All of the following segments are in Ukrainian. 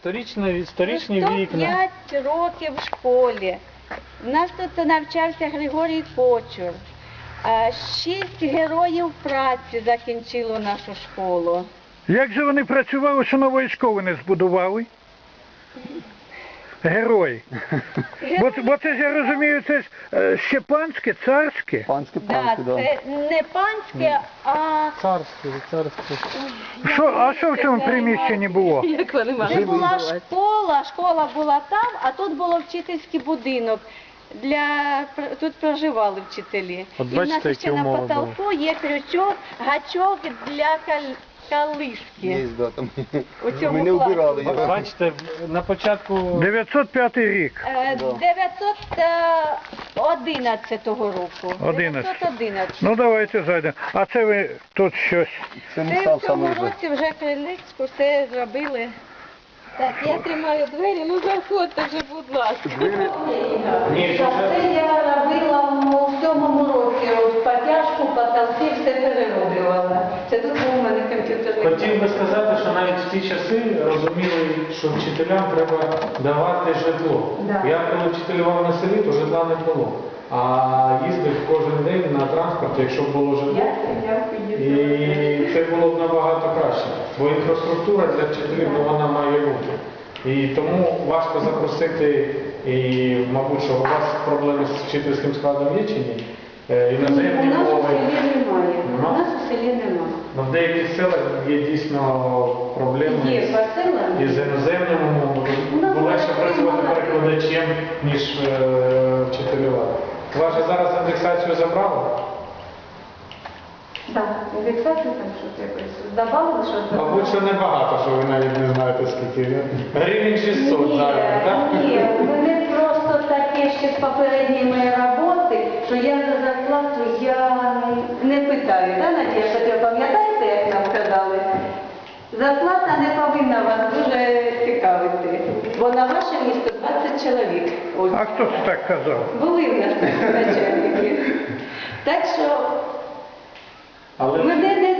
Сторічні, сторічні вікна. 5 років в школі. У нас тут навчався Григорій Кочур. А, Шість героїв праці закінчило нашу школу. Як же вони працювали, що нової школи не збудували? Герої. Бо, бо це ж я розумію, це ж е, ще панське, царське. Панське, панське, да. це не панське, а Царські, царські. Що, а що в цьому приміщенні було? це була школа, школа була там, а тут було вчительський будинок. Для пр- тут проживали вчителі. От І в нас ще на умови потолку є крючок, гачок для кал- калишки. Є, да, там. У цьому Ми не класі. вбирали його. Бачите, на початку 905 рік. Е, 911 року. 11. 911. Ну давайте зайдемо. А це ви тут щось. Це не Це став в цьому саме вже. році вже крилицьку все зробили. Так, я тримаю двері, ну заходьте вже, будь ласка. Ні, Так, це я робила в сьомому році, потяжку, потолки, все перероблювала. Це тут був у мене комп'ютерний. хотів би сказати, що навіть в ті часи розуміли, що вчителям треба давати житло. Да. Я коли вчителював на селі, то житла не було. А їздив кожен день на транспорті, якщо б було житло. І це було б набагато краще, бо інфраструктура для вчителів ну, вона має бути. І тому важко запросити, і, мабуть, що у вас проблеми з вчительським складом є чи ні? Е, У нас у мови. селі немає. Нема? У нас у селі немає. Ну, в деяких селах є дійсно проблеми Є з- посила. із іноземними мовами. У нас Бо легше працювати немає. перекладачем, ніж е, вчителювати. Вас же зараз індексацію забрали? Так, індексацію там що якось здавали, що Мабуть, що небагато, що ви навіть не знаєте скільки. Гривень 600 зараз, так? Ні, мене просто таке ще з попередньої моєї роботи, що я за зарплату я не питаю. Да, Надія, Петро, пам'ятаєте, як нам казали? Зарплата не повинна вас дуже цікавити, бо на ваше місто 20 чоловік. Ось. А хто це так казав? Були в нас такі начальники. Так що Але Мене не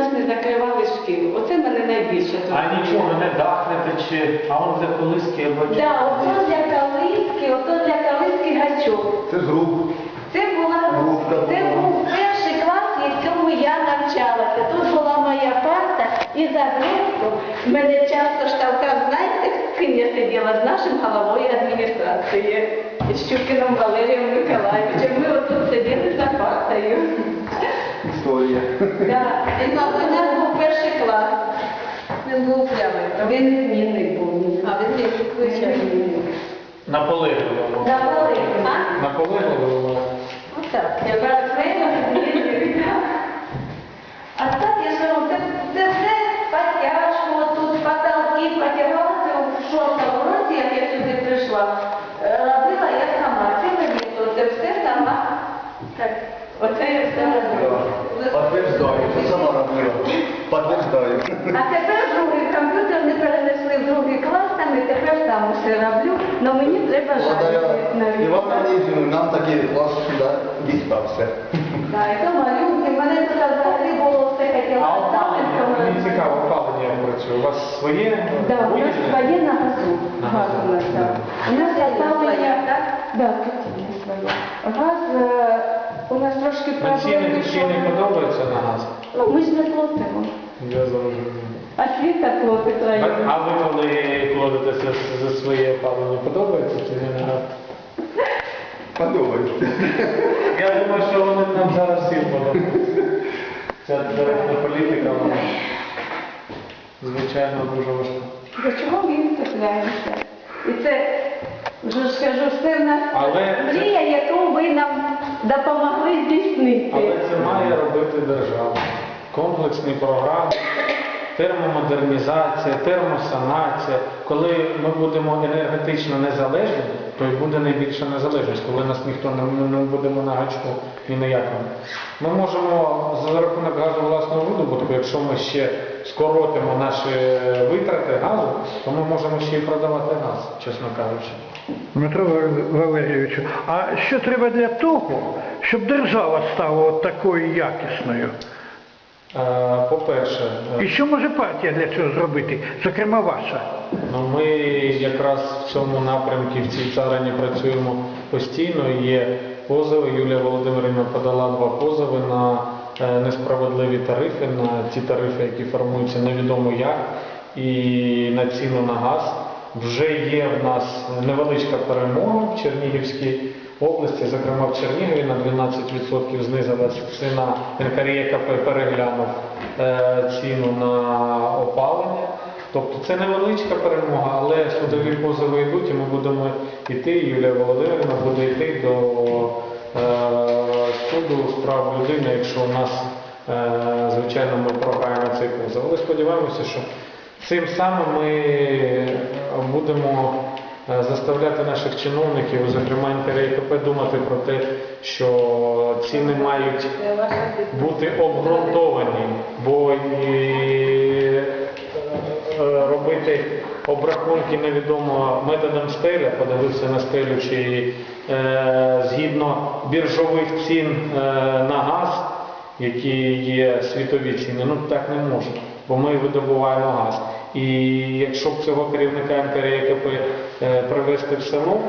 нас не закривали шкіл. Оце мене найбільше а нічого не дахнете чи, а он для колиски бачу. Да, ото для калиски, ото для калиски гачок. Це з груп. Це була Групка це був перший клас, і в цьому я навчалася. Тут була моя парта, і за групку мене часто штовхав, знаєте, ким я сиділа з нашим головою адміністрації, з Щукином Валерієм Миколаївичем. Ми отут сиділи за партою. Історія. Так, Він у нас був перший клас. Він був прямий. Він змінний був. А він звичайний. Наполегливо. На Валерію, а? Наполегливо. Отак, я зараз Благодаря жаль. Івану Леонідовну нам такий клас сюди дістався. Так, і то малюнки, мене тут взагалі було все хотіла А мені цікаво, опалення як працює. У вас своє? Да, у нас своє на газу. Газ у нас, так. У нас опалення, так? Своє. Газ е, у нас трошки проблеми, ціни не подобаються на газ? Ну, ми ж не платимо. Я зрозумів. А світа платить А район. а ви коли платитеся за своє опалення, подобається чи не на? Подобається. Я думаю, що вони нам зараз всім подобаються. Ця директна політика, вона, звичайно, дуже важка. До чого ми відступляємося? І це, вже ж кажу, все в нас Але- мрія, яку ви нам допомогли здійснити. Але це має робити держава. Комплексні програми, термомодернізація, термосанація. Коли ми будемо енергетично незалежні, то й буде найбільша незалежність, коли нас ніхто не, не- будемо на гачку ні на якому. Ми можемо за рахунок газу власного видобутку, якщо ми ще скоротимо наші витрати газу, то ми можемо ще й продавати газ, чесно кажучи. Дмитро Валерійовичу, а що треба для того, щоб держава стала такою якісною? Е, По-перше, е, І що може партія для цього зробити, зокрема ваша? Ну, ми якраз в цьому напрямку в цій царині працюємо постійно. Є позови. Юлія Володимирівна подала два позови на е, несправедливі тарифи, на ті тарифи, які формуються невідомо як, і на ціну на газ. Вже є в нас невеличка перемога в Чернігівській області, зокрема в Чернігові на 12% знизилася ціна. НКРЄКП переглянув е, ціну на опалення. Тобто це невеличка перемога, але судові позови йдуть, і ми будемо йти, Юлія Володимирівна буде йти до е, суду з прав людини, якщо у нас, е, звичайно, ми програємо цей позов. Але сподіваємося, що цим самим ми будемо заставляти наших чиновників, зокрема НКРІКП, думати про те, що ціни мають бути обґрунтовані, бо і е, робити обрахунки невідомо методом стеля, подивився на стелю, чи е, згідно біржових цін е, на газ, які є світові ціни, ну так не можна, бо ми видобуваємо газ. І якщо б цього керівника НКРЄКП е, привезти в село,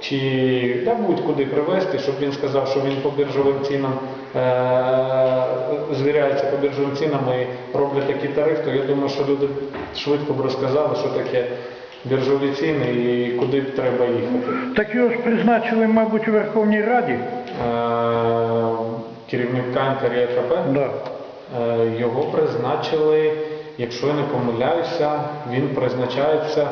чи да, будь-куди привезти, щоб він сказав, що він по біржовим цінам е, звіряється по біржовим цінам і роблять такі тарифи, то я думаю, що люди швидко б розказали, що таке біржові ціни і куди б треба їхати. Так його ж призначили, мабуть, у Верховній Раді. Е, керівника НКРЄКП Да. Е, Його призначили, якщо я не помиляюся, він призначається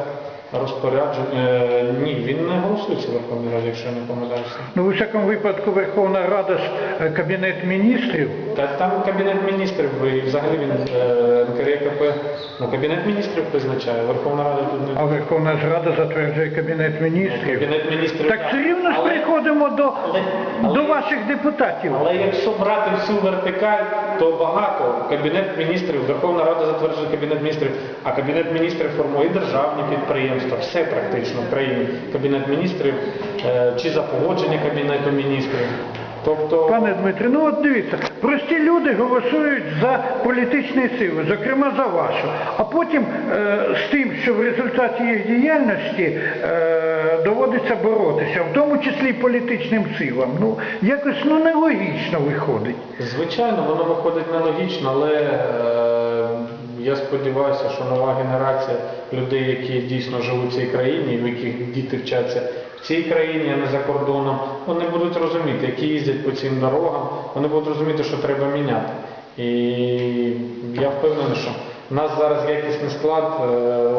розпорядження. е, Ні, він не голосується в Верховній Раді, якщо я не помиляюся. Ну, у всякому випадку Верховна Рада ж е, Кабінет міністрів. Та там кабінет міністрів, і взагалі він е, ну кабінет міністрів призначає, Верховна Рада тут не А Верховна ж Рада затверджує Кабінет міністрів. кабінет міністрів. Так все рівно ж але, приходимо до, але- до ваших депутатів. але якщо брати всю вертикаль, то багато. Кабінет міністрів, Верховна Рада затверджує кабінет міністрів, а кабінет міністрів формує державні підприємства, все практично в країні. Кабінет міністрів е, чи за погодження кабінету міністрів. Тобто Пане Дмитре, ну от дивіться, прості люди голосують за політичні сили, зокрема за вашу. А потім е, з тим, що в результаті їх діяльності е, доводиться боротися, в тому числі і політичним силам. Ну, якось ну, нелогічно виходить. Звичайно, воно виходить нелогічно, але е, я сподіваюся, що нова генерація людей, які дійсно живуть в цій країні, в яких діти вчаться в цій країні, а не за кордоном, вони будуть розуміти, які їздять по цим дорогам, вони будуть розуміти, що треба міняти. І я впевнений, що в нас зараз якісний склад, е,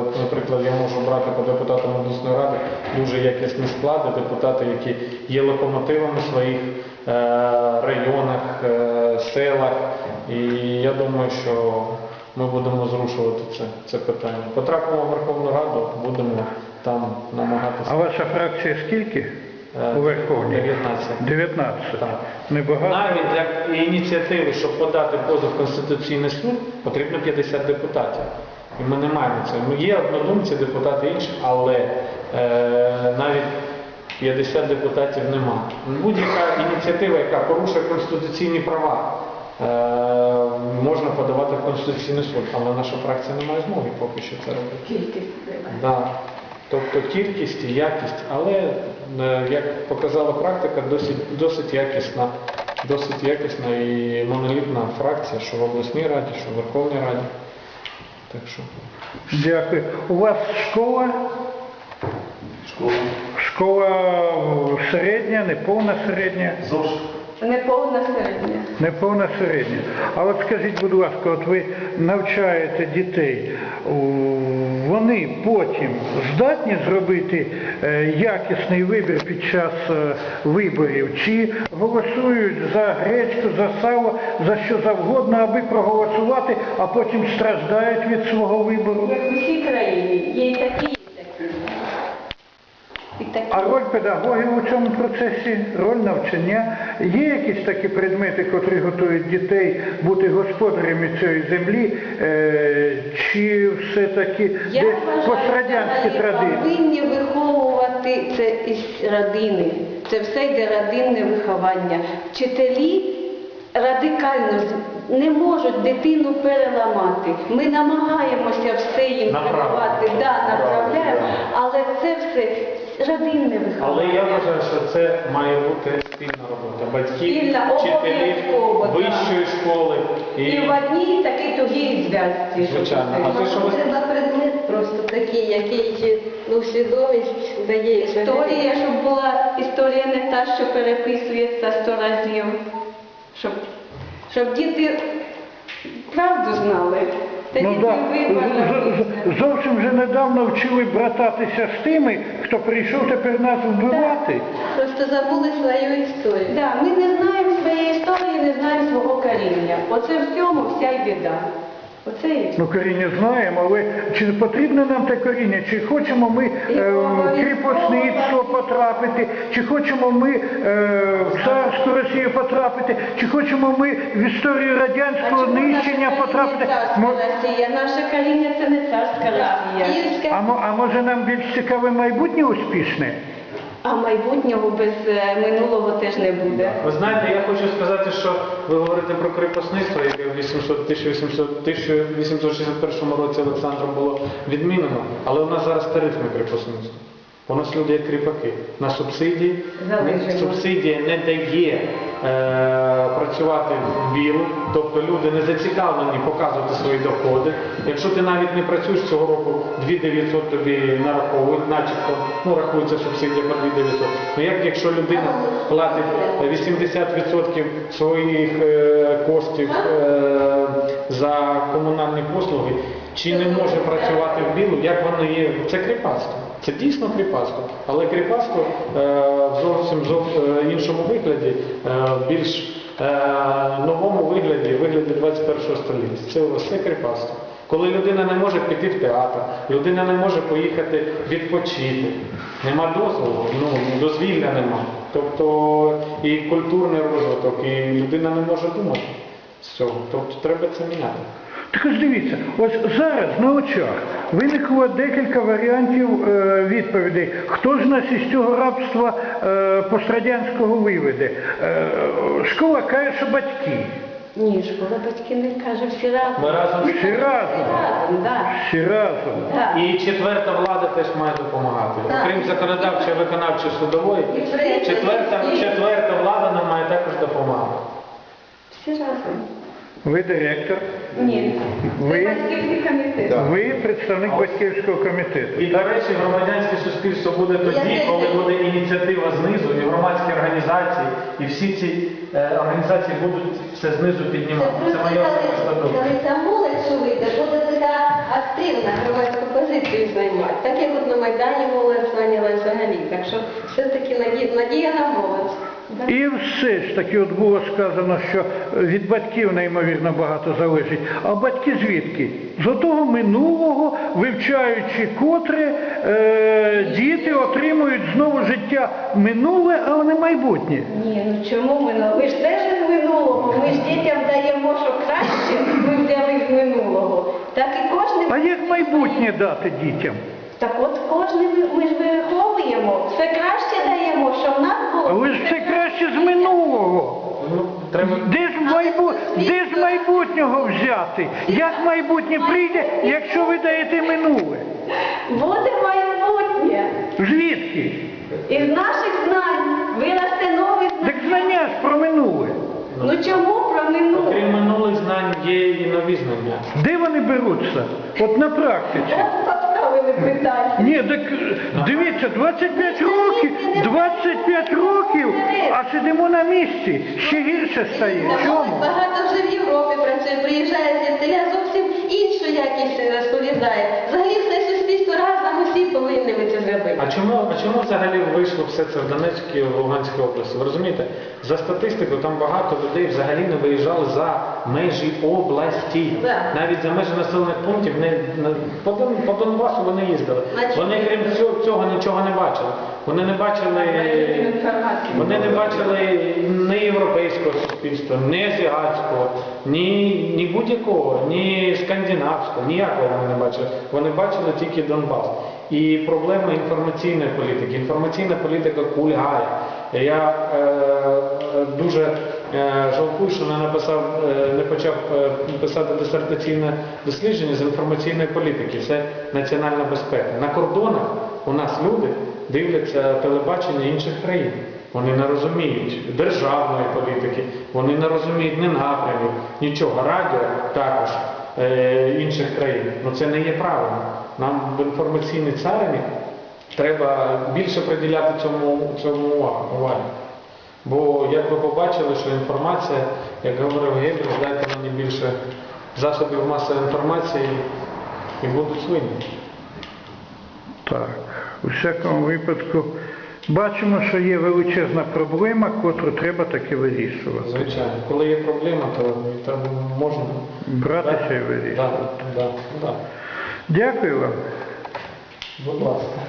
от, наприклад, я можу брати по депутатам обласної ради дуже якісні склади, депутати, які є локомотивами в своїх е, районах, е, селах. І я думаю, що ми будемо зрушувати це, це питання. Потрапимо в Верховну Раду, будемо там намагатися. А ваша фракція скільки Е, у Верховній? 19. 19. Так. Небагато. Навіть для ініціативи, щоб подати позов в Конституційний суд, потрібно 50 депутатів. І ми не маємо цього. Ну, Є однодумці, депутати інші, але е, навіть 50 депутатів нема. Будь-яка ініціатива, яка порушує конституційні права, е, можна подавати в Конституційний суд, але наша фракція не має змоги поки що це робити. Кількість треба. Да. Тобто кількість і якість, але е, як показала практика, досить, досить якісна, досить якісна і монолітна фракція, що в обласній раді, що в Верховній Раді. Так що Дякую. У вас школа? Школа. Школа середня, неповна середня? ЗОЖ. Неповна середня. Неповна середня. А от скажіть, будь ласка, от ви навчаєте дітей, о, вони потім здатні зробити е, якісний вибір під час е, виборів, чи голосують за гречку, за сало, за що завгодно, аби проголосувати, а потім страждають від свого вибору? Як в усій країні, є такі. А роль педагогів у цьому процесі, роль навчання, є якісь такі предмети, котрі готують дітей бути господарями цієї землі, е, чи все-таки десь пострадянські традиції? повинні виховувати це із родини. це все йде родинне виховання. Вчителі радикально не можуть дитину переламати. Ми намагаємося все їм давати, да, направляємо, але це все родинне виховання. Але я вважаю, що це має бути спільна робота. Батьків, Спільна, вчителів, обов'язково, так. вищої школи. І в одній такій тугій зв'язці. щоб Звичайно. це- А ти що ви Треба предмет просто такий, який ну, свідомість дає. Історія, щоб була історія не та, що переписується сто разів, щоб, щоб діти правду знали. Ну. З- з- зовсім вже недавно вчили брататися з тими, хто прийшов тепер нас вбивати. Просто забули свою історію. Да, ми не знаємо своєї історії, не знаємо свого коріння. Оце в цьому вся й біда. Оце і. Ну, коріння знаємо, але чи потрібно нам те коріння? Чи хочемо ми е, в кріпосництво потрапити, чи хочемо ми е, в царську Росію потрапити, чи хочемо ми в історію радянського чому нищення наше потрапити? коріння царська Мо- Росія? Наше коріння це не царська Росія. А, мо- а може нам більш цікаве майбутнє успішне? А майбутнього без е, минулого теж не буде. Ви знаєте, я хочу сказати, що ви говорите про кріпосництво, яке в 800 1800 1861 році Олександром було відмінено, але у нас зараз тарифне кріпосництво. У нас люди як кріпаки. На субсидії Залежимо. субсидія не дає працювати в білу, тобто люди не зацікавлені показувати свої доходи. Якщо ти навіть не працюєш цього року, 2900 тобі нараховують, начебто, ну рахується субсидія по 2900. Ну як якщо людина платить 80% своїх е, коштів е, за комунальні послуги, чи не може працювати в білу, як воно є? Це кріпацтво. Це дійсно кріпацтво. Але кріпацтво е, в зовсім зов- е, іншому вигляді, е, більш новому вигляді, вигляді 21 століття. Це все кріпацтво. Коли людина не може піти в театр, людина не може поїхати відпочити, нема дозволу, ну дозвілля нема. Тобто і культурний розвиток, і людина не може думати з цього. Тобто треба це міняти. Так ось дивіться, ось зараз на очах виникло декілька варіантів е, відповідей. Хто ж нас із цього рабства е, пострадянського виведе? Е, школа каже, що батьки. Ні, школа батьки не каже, всі разом. Ми разом Всі Всі разом. разом, так. Всі разом. Так. І четверта влада теж має допомагати. Так. Окрім законодавчої, виконавчої, судової, І четверта, всі. четверта влада нам має також допомагати. Всі разом. Ви директор, Ні, Ви? батьківський комітет. Ви представник батьківського комітету. І, до речі, громадянське суспільство буде тоді, коли буде ініціатива знизу, і громадські організації, і всі ці е, організації будуть все знизу піднімати. Це просто моя особиста коли, думка. коли ця молодь що вийде, буде така активна громадську позицію займати. Так як от на Майдані молодь зайняла взагалі. Так що все-таки надія, надія на молодь. І все ж таки от було сказано, що від батьків неймовірно багато залежить. А батьки звідки? З отого минулого, вивчаючи котре, е, діти отримують знову життя минуле, а не майбутнє. Ні, ну чому минулого? Ми ж теж з минулого. Ми ж дітям даємо, що краще ми взяли з минулого. Так і кожен. А як майбутнє дати дітям? Так от кожен ми- ми ж виховуємо. Все краще даємо, що в нас було. Але ж це краще з минулого. Ну, треба Де ж, майбу... Де ж майбутнього взяти? Як майбутнє прийде, якщо ви даєте минуле? Буде майбутнє. Звідки? Із наших знань виросте нові Так знання. знання ж про минуле. Ну чому про минуле? Окрім минулих знань є і нові знання. Де вони беруться? От на практиці. Питання. Ні, так дивіться, 25 років, 25 років, а сидимо на місці. Ще гірше стає. Чому? багато вже в Європі працює, приїжджає звідтиля, зовсім іншу якість розповідає. Взагалі все ви це зробити. А чому, а чому взагалі вийшло все це в Донецькій в Луганській області? Ви розумієте? За статистикою там багато людей взагалі не виїжджали за межі області. Да. Навіть за межі населених пунктів не, не- по, Дон, по Донбасу вони їздили. Значить, Вони крім цього, цього нічого не бачили. Вони не бачили вони не бачили ні європейського суспільства, ні азіатського, ні, ні будь-якого, ні скандинавського, ніякого вони не бачили. Вони бачили тільки Донбас. І проблема інформаційної політики. Інформаційна політика кульгає. Я е, дуже е, жалкую, що не написав, е, не почав е, писати дисертаційне дослідження з інформаційної політики. Це національна безпека. На кордонах у нас люди дивляться телебачення інших країн. Вони не розуміють державної політики, вони не розуміють ні напрямів, нічого. Радіо також е, інших країн. Ну це не є правильно. Нам в інформаційній царині треба більше приділяти цьому, цьому увагу- Бо як ви побачили, що інформація, як говорив Гебель, дайте мені більше засобів масової інформації і будуть свинні. Так, у всякому випадку бачимо, що є величезна проблема, котру треба таки вирішувати. Звичайно. Коли є проблема, то, можна Братися і вирішувати. Да, да, да. Дякую вам. Будь ласка.